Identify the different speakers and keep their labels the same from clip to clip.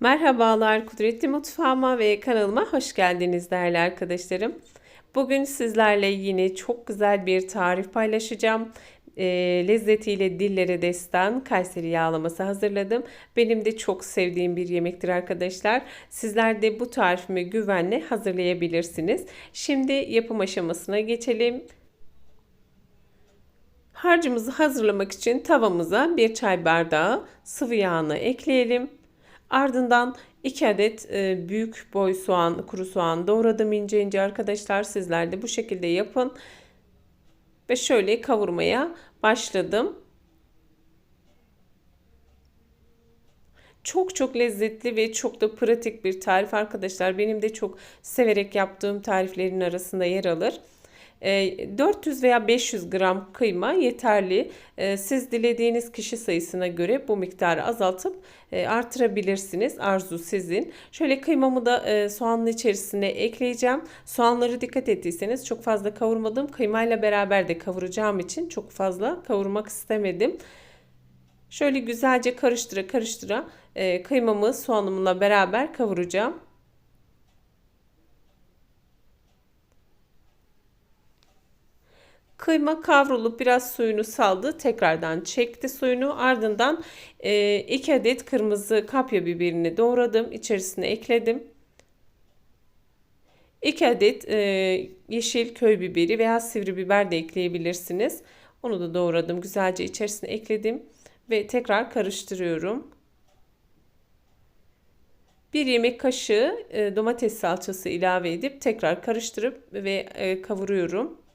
Speaker 1: Merhabalar Kudretli Mutfağıma ve kanalıma hoş geldiniz değerli arkadaşlarım. Bugün sizlerle yine çok güzel bir tarif paylaşacağım. E, lezzetiyle dillere destan Kayseri yağlaması hazırladım. Benim de çok sevdiğim bir yemektir arkadaşlar. Sizler de bu tarifimi güvenle hazırlayabilirsiniz. Şimdi yapım aşamasına geçelim. Harcımızı hazırlamak için tavamıza bir çay bardağı sıvı yağını ekleyelim. Ardından 2 adet e, büyük boy soğan, kuru soğan doğradım ince ince arkadaşlar. Sizler de bu şekilde yapın. Ve şöyle kavurmaya başladım. Çok çok lezzetli ve çok da pratik bir tarif arkadaşlar. Benim de çok severek yaptığım tariflerin arasında yer alır. 400 ee, veya 500 gram kıyma yeterli. Ee, siz dilediğiniz kişi sayısına göre bu miktarı azaltıp e, artırabilirsiniz. Arzu sizin. Şöyle kıymamı da e, soğanın içerisine ekleyeceğim. Soğanları dikkat ettiyseniz çok fazla kavurmadım. Kıymayla beraber de kavuracağım için çok fazla kavurmak istemedim. Şöyle güzelce karıştıra karıştıra e, kıymamı soğanımla beraber kavuracağım. Kıyma kavrulup biraz suyunu saldı. Tekrardan çekti suyunu. Ardından 2 e, adet kırmızı kapya biberini doğradım. İçerisine ekledim. 2 adet e, yeşil köy biberi veya sivri biber de ekleyebilirsiniz. Onu da doğradım. Güzelce içerisine ekledim. Ve tekrar karıştırıyorum. 1 yemek kaşığı e, domates salçası ilave edip tekrar karıştırıp ve kavuruyorum.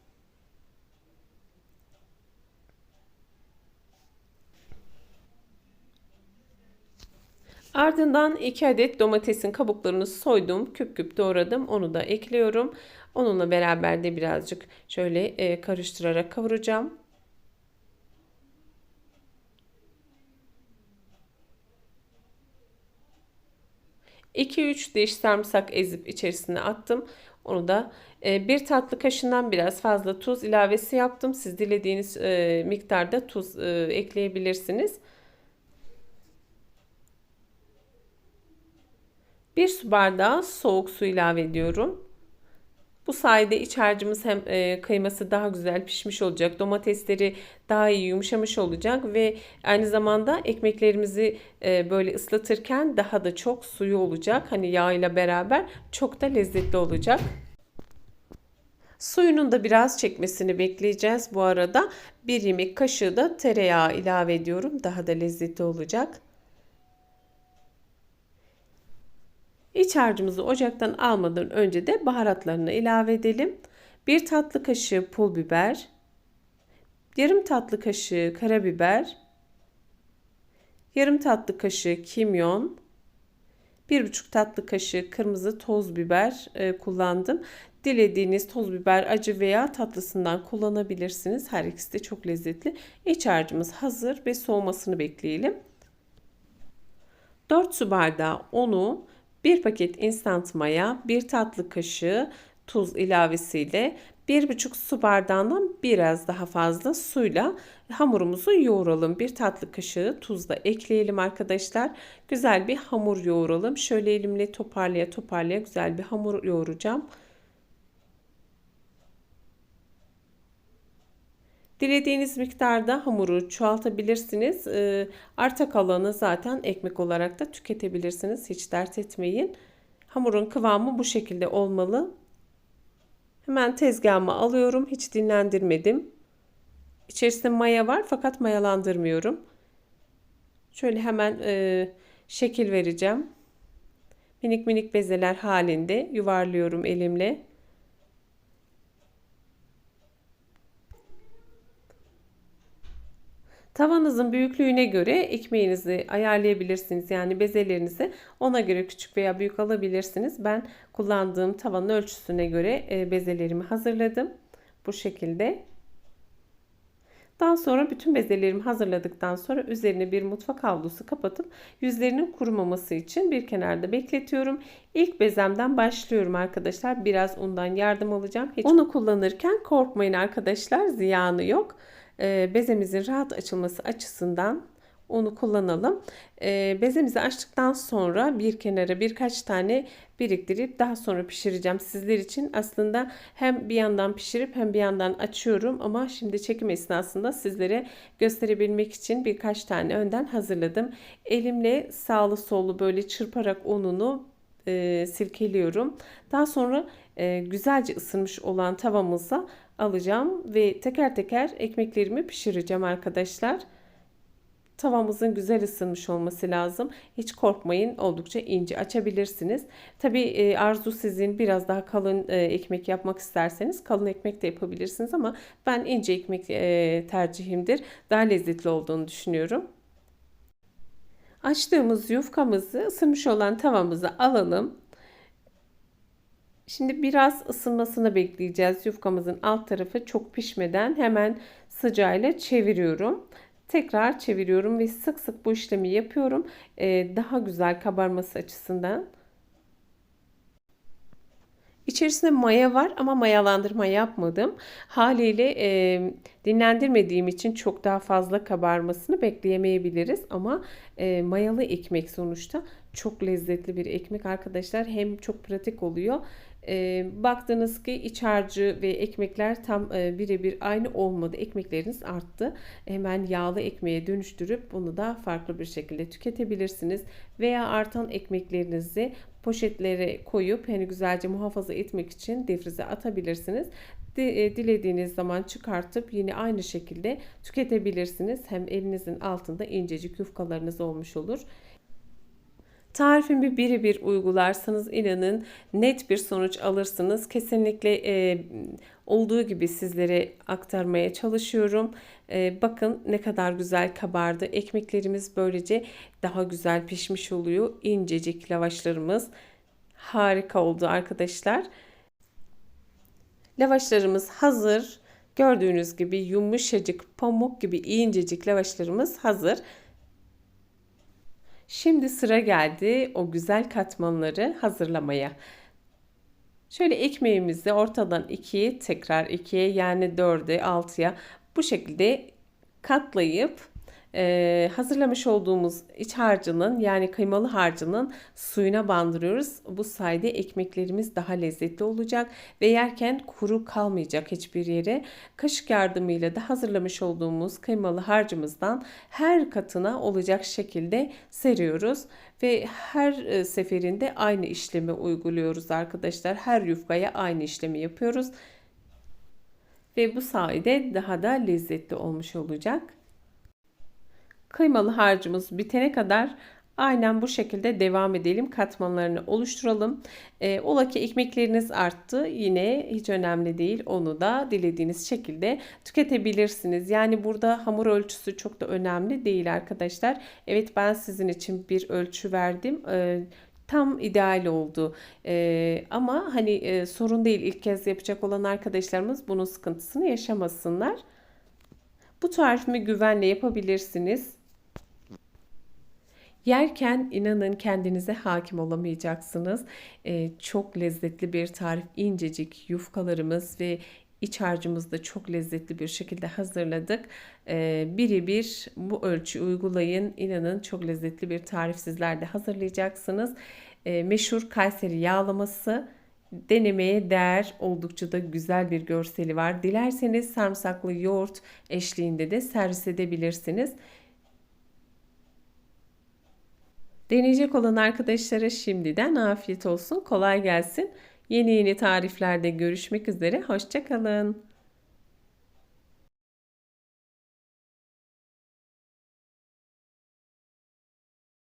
Speaker 1: Ardından 2 adet domatesin kabuklarını soydum. Küp küp doğradım. Onu da ekliyorum. Onunla beraber de birazcık şöyle e, karıştırarak kavuracağım. İki üç diş sarımsak ezip içerisine attım. Onu da e, bir tatlı kaşığından biraz fazla tuz ilavesi yaptım. Siz dilediğiniz e, miktarda tuz ekleyebilirsiniz. 1 su bardağı soğuk su ilave ediyorum. Bu sayede iç harcımız hem e, kıyması daha güzel pişmiş olacak. Domatesleri daha iyi yumuşamış olacak ve aynı zamanda ekmeklerimizi e, böyle ıslatırken daha da çok suyu olacak. Hani yağ ile beraber çok da lezzetli olacak. Suyunun da biraz çekmesini bekleyeceğiz. Bu arada bir yemek kaşığı da tereyağı ilave ediyorum. Daha da lezzetli olacak. İç harcımızı ocaktan almadan önce de baharatlarını ilave edelim. 1 tatlı kaşığı pul biber, yarım tatlı kaşığı karabiber, yarım tatlı kaşığı kimyon, 1,5 tatlı kaşığı kırmızı toz biber e, kullandım. Dilediğiniz toz biber acı veya tatlısından kullanabilirsiniz. Her ikisi de çok lezzetli. İç harcımız hazır ve soğumasını bekleyelim. 4 su bardağı unu 1 paket instant maya, 1 tatlı kaşığı tuz ilavesiyle 1,5 su bardağından biraz daha fazla suyla hamurumuzu yoğuralım. 1 tatlı kaşığı tuz da ekleyelim arkadaşlar. Güzel bir hamur yoğuralım. Şöyle elimle toparlaya toparlaya güzel bir hamur yoğuracağım. Dilediğiniz miktarda hamuru çoğaltabilirsiniz. Ee, arta kalanı zaten ekmek olarak da tüketebilirsiniz. Hiç dert etmeyin. Hamurun kıvamı bu şekilde olmalı. Hemen tezgahıma alıyorum. Hiç dinlendirmedim. İçerisinde maya var fakat mayalandırmıyorum. Şöyle hemen e, şekil vereceğim. Minik minik bezeler halinde yuvarlıyorum elimle. Tavanızın büyüklüğüne göre ekmeğinizi ayarlayabilirsiniz. Yani bezelerinizi ona göre küçük veya büyük alabilirsiniz. Ben kullandığım tavanın ölçüsüne göre e, bezelerimi hazırladım. Bu şekilde. Daha sonra bütün bezelerimi hazırladıktan sonra üzerine bir mutfak havlusu kapatıp yüzlerinin kurumaması için bir kenarda bekletiyorum. İlk bezemden başlıyorum arkadaşlar. Biraz undan yardım alacağım. Hiç unu kullanırken korkmayın arkadaşlar. Ziyanı yok. Ee, bezemizin rahat açılması açısından onu kullanalım. E, bezemizi açtıktan sonra bir kenara birkaç tane biriktirip daha sonra pişireceğim sizler için. Aslında hem bir yandan pişirip hem bir yandan açıyorum ama şimdi çekim esnasında sizlere gösterebilmek için birkaç tane önden hazırladım. Elimle sağlı sollu böyle çırparak ununu e, silkeliyorum. Daha sonra e, güzelce ısınmış olan tavamıza alacağım ve teker teker ekmeklerimi pişireceğim arkadaşlar. Tavamızın güzel ısınmış olması lazım. Hiç korkmayın oldukça ince açabilirsiniz. Tabi e, arzu sizin biraz daha kalın e, ekmek yapmak isterseniz kalın ekmek de yapabilirsiniz ama ben ince ekmek e, tercihimdir. Daha lezzetli olduğunu düşünüyorum. Açtığımız yufkamızı ısınmış olan tavamıza alalım. Şimdi biraz ısınmasını bekleyeceğiz. Yufkamızın alt tarafı çok pişmeden hemen sıcağıyla çeviriyorum. Tekrar çeviriyorum ve sık sık bu işlemi yapıyorum. Ee, daha güzel kabarması açısından. İçerisinde maya var ama mayalandırma yapmadım. Haliyle e, dinlendirmediğim için çok daha fazla kabarmasını bekleyemeyebiliriz. Ama e, mayalı ekmek sonuçta çok lezzetli bir ekmek arkadaşlar. Hem çok pratik oluyor. E, baktınız ki iç harcı ve ekmekler tam e, birebir aynı olmadı. Ekmekleriniz arttı. Hemen yağlı ekmeğe dönüştürüp bunu da farklı bir şekilde tüketebilirsiniz. Veya artan ekmeklerinizi poşetlere koyup hani güzelce muhafaza etmek için defrize atabilirsiniz. Dilediğiniz zaman çıkartıp yine aynı şekilde tüketebilirsiniz. Hem elinizin altında incecik yufkalarınız olmuş olur. Tarifimi birebir uygularsanız inanın net bir sonuç alırsınız. Kesinlikle e, olduğu gibi sizlere aktarmaya çalışıyorum. E, bakın ne kadar güzel kabardı. Ekmeklerimiz böylece daha güzel pişmiş oluyor. İncecik lavaşlarımız harika oldu arkadaşlar. Lavaşlarımız hazır. Gördüğünüz gibi yumuşacık pamuk gibi incecik lavaşlarımız hazır. Şimdi sıra geldi o güzel katmanları hazırlamaya. Şöyle ekmeğimizi ortadan ikiye tekrar ikiye yani dörde altıya bu şekilde katlayıp e, hazırlamış olduğumuz iç harcının yani kıymalı harcının suyuna bandırıyoruz. Bu sayede ekmeklerimiz daha lezzetli olacak ve yerken kuru kalmayacak hiçbir yere. Kaşık yardımıyla da hazırlamış olduğumuz kıymalı harcımızdan her katına olacak şekilde seriyoruz ve her e, seferinde aynı işlemi uyguluyoruz arkadaşlar. Her yufkaya aynı işlemi yapıyoruz. Ve bu sayede daha da lezzetli olmuş olacak. Kıymalı harcımız bitene kadar aynen bu şekilde devam edelim. Katmanlarını oluşturalım. E, ola ki ekmekleriniz arttı. Yine hiç önemli değil. Onu da dilediğiniz şekilde tüketebilirsiniz. Yani burada hamur ölçüsü çok da önemli değil arkadaşlar. Evet ben sizin için bir ölçü verdim. E, tam ideal oldu. Ee, ama hani e, sorun değil ilk kez yapacak olan arkadaşlarımız bunun sıkıntısını yaşamasınlar. Bu tarifimi güvenle yapabilirsiniz. Yerken inanın kendinize hakim olamayacaksınız. Ee, çok lezzetli bir tarif. incecik yufkalarımız ve iç harcımızı da çok lezzetli bir şekilde hazırladık. Ee, Birebir bu ölçü uygulayın. İnanın çok lezzetli bir tarif sizler de hazırlayacaksınız. Ee, meşhur Kayseri yağlaması denemeye değer oldukça da güzel bir görseli var. Dilerseniz sarımsaklı yoğurt eşliğinde de servis edebilirsiniz. Deneyecek olan arkadaşlara şimdiden afiyet olsun, kolay gelsin. Yeni yeni tariflerde görüşmek üzere, hoşçakalın.